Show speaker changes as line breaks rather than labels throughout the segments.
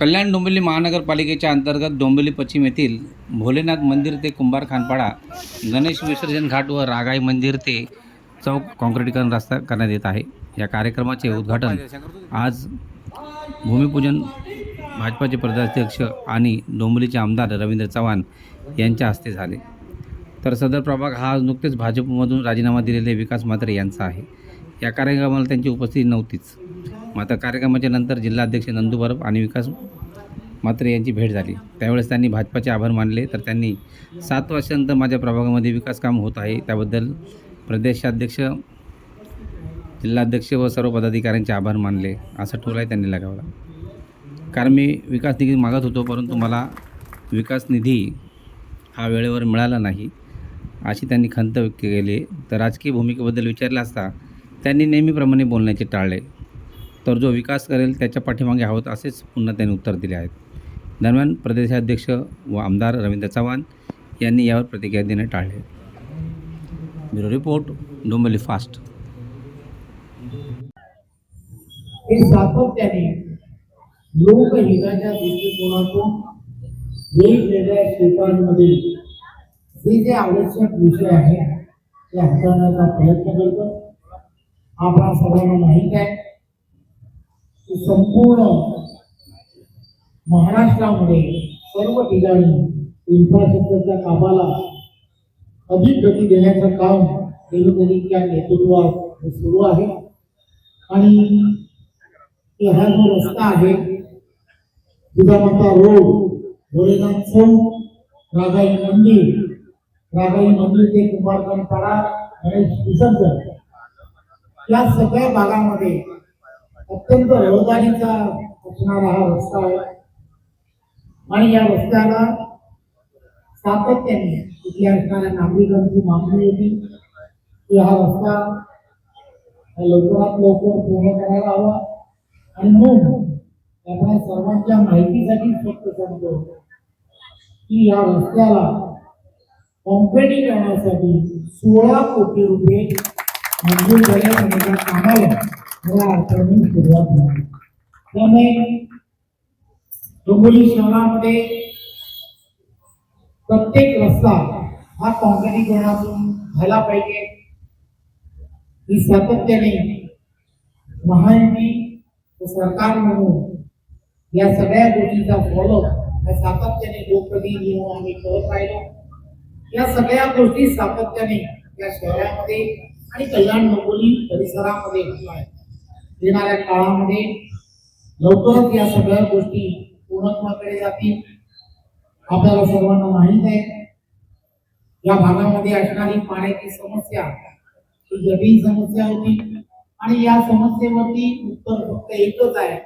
कल्याण डोंबिवली महानगरपालिकेच्या अंतर्गत डोंबिवली पश्चिम येथील भोलेनाथ मंदिर ते कुंभार खानपाडा गणेश विसर्जन घाट व रागाई मंदिर ते चौक काँक्रिटीकरण रस्ता करण्यात येत आहे. या कार्यक्रमाचे उद्घाटन आज भूमिपूजन भाजपाचे प्रदेशाध्यक्ष आणि डोंबिवलीचे आमदार रवींद्र चव्हाण यांच्या हस्ते झाले. तर सदर प्रभाग हा नुकतेच भाजपमधून राजीनामा दिलेले विकास म्हात्रे यांचा आहे. या कार्यक्रमाला त्यांची उपस्थिती नव्हतीच. मात्र कार्यक्रमाच्या नंतर जिल्हाध्यक्ष नंदू परब आणि विकास मात्रे यांची भेट झाली. त्यावेळेस त्यांनी भाजपाचे आभार मानले. तर त्यांनी सात वर्षानंतर माझ्या प्रभागामध्ये विकास काम होत आहे. त्याबद्दल प्रदेशाध्यक्ष जिल्हाध्यक्ष व सर्व पदाधिकाऱ्यांचे आभार मानले. असा टोलाही त्यांनी लगावला. कारण मी विकास निधी मागत होतो परंतु मला विकास निधी हा वेळेवर मिळाला नाही अशी त्यांनी खंत व्यक्त केली. तर राजकीय भूमिकेबद्दल विचारलं असता त्यांनी नेहमीप्रमाणे बोलण्याचे टाळले. तर जो विकास करेल त्याच्या पाठीमागे आहोत असेच पुन्हा त्यांनी उत्तर दिले आहेत. दरम्यान प्रदेशाध्यक्ष व आमदार रवींद्र चव्हाण यांनी यावर प्रतिक्रिया देणे टाळले. Bureau report Dombivli fast.
हे सातत्याने लोकहिताच्या दृष्टिकोनातून वेगवेगळ्या क्षेत्रांमध्ये जे जे आवश्यक विषय आहेत ते हाताळण्याचा प्रयत्न करतो. आपल्या सगळ्यांना माहीत आहे. संपूर्ण महाराष्ट्रामध्ये सर्व ठिकाणी इन्फ्रास्ट्रक्चरच्या कामाला अधिक गती देण्याचं काम देवेंद्रजींच्या नेतृत्वात हे सुरू आहे. आणि हा जो रस्ता आहे दुधामाता रोड भोलेनाथ चौक रागाई मंदिर रागाई मंदिर ते कुमारखंड पाडा गणेश विसर्जन या सगळ्या भागामध्ये अत्यंत रहदारीचा असणारा हा रस्ता आहे. आणि या रस्त्याला सातत्याने इथे असणाऱ्या नागरिकांची मागणी होती की हा रस्ता लवकरात लवकर पूर्ण करायला हवा. आणि मग त्यामुळे सर्वांच्या माहितीसाठी फक्त सांगतो की या रस्त्याला कॉम्प्रेटिंग करण्यासाठी सोळा कोटी रुपये मंजूर झाल्या कामाला प्रत्येक रस्ता हा कॉन्क्रिटीकरणातून झाला पाहिजे ही सातत्याने सरकार म्हणून या सगळ्या गोष्टीचा फॉलो या सातत्याने आम्ही करत राहिलो या सगळ्या गोष्टी सातत्याने या शहरामध्ये आणि कल्याण डोंबिवली परिसरामध्ये. येणाऱ्या काळामध्ये लवकरच या सगळ्या गोष्टी पूर्णत्वाकडे जातील. आपल्याला सर्वांना माहीत आहे या भागामध्ये असणारी पाण्याची समस्या ही जटिल समस्या होती. आणि या समस्येवरती उत्तर फक्त एकच आहे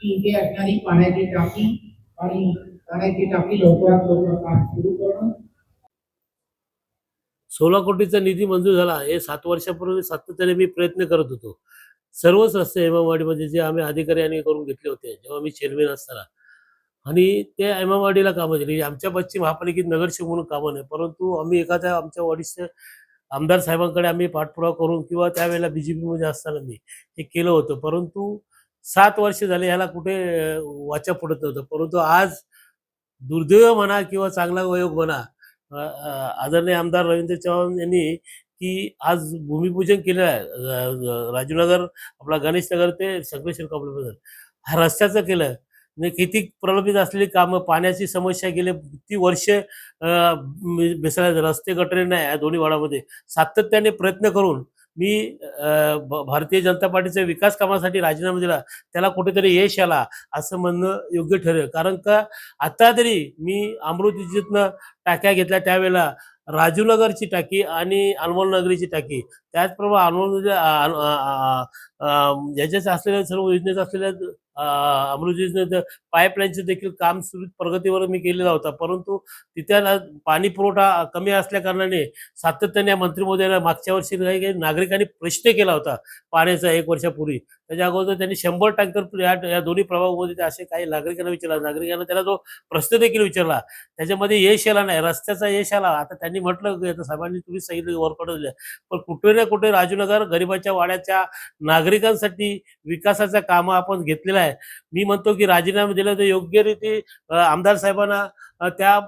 की इथे असणारी पाण्याची टाकी आणि पाण्याची टाकी लवकरात लवकर काम सुरू करणं.
सोळा कोटीचा निधी मंजूर झाला. हे सात वर्षापूर्वी सातत्याने मी प्रयत्न करत होतो. सर्वच रस्ते हेमावाडीमध्ये जे आम्ही अधिकारी यांनी करून घेतले होते जेव्हा मी चेअरमॅन असताना. आणि ते हेमावाडीला कामं दिली. म्हणजे आमच्या पश्चिम महापालिकेत नगरसेवक म्हणून कामं नाही परंतु आम्ही एखाद्या आमच्या वरिष्ठ आमदार साहेबांकडे आम्ही पाठपुरावा करून किंवा त्यावेळेला बीजेपी मध्ये असताना मी हे केलं होतं. परंतु सात वर्ष झाले ह्याला कुठे वाचा पडत नव्हतं. परंतु आज दुर्दैव म्हणा किंवा चांगला वयोग म्हणा आदरणीय आमदार रवींद्र चव्हाण यांनी की आज भूमिपूजन केलं आहे. अ, राजूनगर आपला गणेश नगर ते संकलेश्वर कॉम्प्लेक्स हा रस्त्याचं केलं. किती प्रलंबित असलेली कामं पाण्याची समस्या गेले किती वर्ष बेसळ्या रस्ते गटरे नाही या दोन्ही वाडामध्ये. सातत्याने प्रयत्न करून मी अ, भारतीय जनता पार्टीच्या विकास कामासाठी राजीनामा दिला. त्याला कुठेतरी यश आला असं म्हणणं योग्य ठरेल. कारण का आता तरी मी अमृतीतनं टाक्या घेतल्या त्यावेळेला. राजूनगरची टाकी आणि अनमोल नगरीची टाकी. त्याचप्रमाणे अनमोल म्हणजे, याच्याच असलेल्या सर्व योजनेत असलेल्या अमृत पाईपलाईनचे देखील काम सुरू प्रगतीवर मी केलेला होता. परंतु तिथे पाणी पुरवठा कमी असल्या कारणाने सातत्याने या मंत्री महोदयाला मागच्या वर्षी काही काही नागरिकांनी प्रश्न केला होता पाण्याचा एक वर्षापूर्वी. त्याच्या अगोदर त्यांनी शंभर टँकर या या दोन्ही प्रभागामध्ये असे काही नागरिकांना विचारला. नागरिकांना त्याला जो प्रश्न देखील विचारला त्याच्यामध्ये यश आला नाही रस्त्याचा यश आला. आता त्यांनी म्हटलं की आता साहेबांनी तुम्ही सांगितलं वर्कआउट दिले पण कुठे ना कुठे राजूनगर गरिबाच्या वाड्याच्या नागरिकांसाठी विकासाच्या कामं आपण घेतलेलं आहे मी म्हणतो की राजीनामा दिला तर योग्य रीती आमदार साहेबांना त्या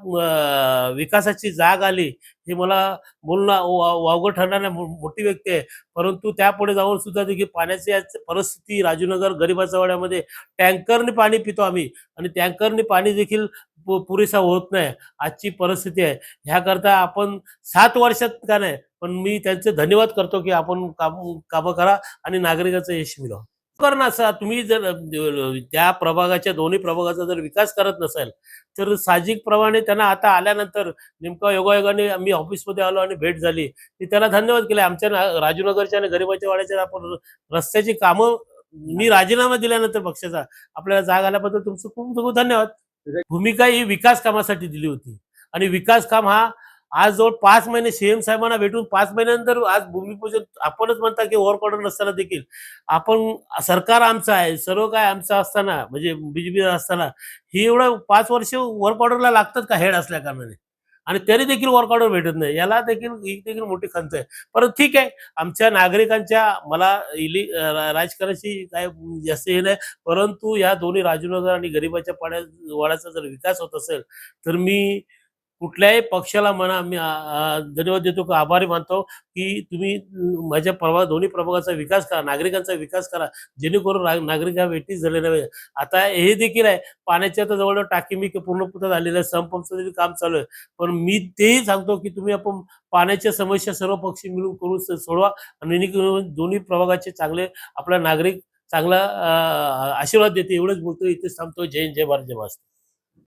विकासाची जाग आली हे मला बोलणं वावगं ठरणार नाही मो- मोठी व्यक्ती आहे. परंतु त्यापुढे जाऊन सुद्धा देखील पाण्याची आज परिस्थिती राजूनगर गरिबाच्या वाड्यामध्ये टँकरने पाणी पितो आम्ही आणि टँकरने पाणी देखील पु- पुरेसा होत नाही. आजची परिस्थिती आहे. ह्याकरता आपण सात वर्षात का नाही पण मी त्यांचे धन्यवाद करतो की आपण काम कामं करा आणि नागरिकाचं यश मिळवा. कारण असं तुम्ही जर त्या प्रभागाच्या दोन्ही प्रभागाचा जर विकास करत नसाल तर साहजिकप्रमाणे त्यांना आता आल्यानंतर नेमका योगायोगाने मी ऑफिसमध्ये आलो आणि भेट झाली. मी त्याला धन्यवाद केले. आमच्या ना- राजूनगरच्या आणि गरिबाच्या वाड्याच्या आपण रस्त्याची कामं मी राजीनामा दिल्यानंतर पक्षाचा आपल्याला जाग आल्याबद्दल तुमचं खूप खूप धन्यवाद. भूमिका ही विकास कामासाठी दिली होती. आणि विकास काम हा आज जवळ पाच महिने सीएम साहेबांना भेटून पाच महिन्यानंतर आज भूमिपूजन आपणच म्हणता की वर्क ऑर्डर नसताना देखील आपण सरकार आमचं आहे सर्व काय आमचं असताना म्हणजे बीजेपी असताना ही एवढं पाच वर्ष वर्क ऑर्डरला लागतात का हेड असल्या कारणाने? आणि तरी देखील वर्क ऑर्डर भेटत नाही. याला देखील ही देखील मोठी खंत आहे. परंतु ठीक आहे आमच्या नागरिकांच्या मला इली राजकारणाशी काय जास्त हे नाही परंतु या दोन्ही राजूनगर आणि गरिबाच्या पाड्या वाड्याचा जर विकास होत असेल तर मी कुठल्याही पक्षाला म्हणा मी धन्यवाद देतो की आभारी मानतो की तुम्ही माझ्या प्रभाग दोन्ही प्रभागाचा विकास करा नागरिकांचा विकास करा जेणेकरून नागरिक हा वेटीच झाले नाही आता हे देखील आहे पाण्याच्या तर जवळ टाकी मी पूर्णपूर्ण झालेलं आहे संपचं देखील काम चालू आहे. पण मी तेही सांगतो की तुम्ही आपण पाण्याच्या समस्या सर्व पक्षी मिळून करून सोडवा आणि दोन्ही प्रभागाचे चांगले आपला नागरिक चांगला आशीर्वाद देते एवढंच बोलतो इथेच थांबतो जय जय भारत जय महाराष्ट्र.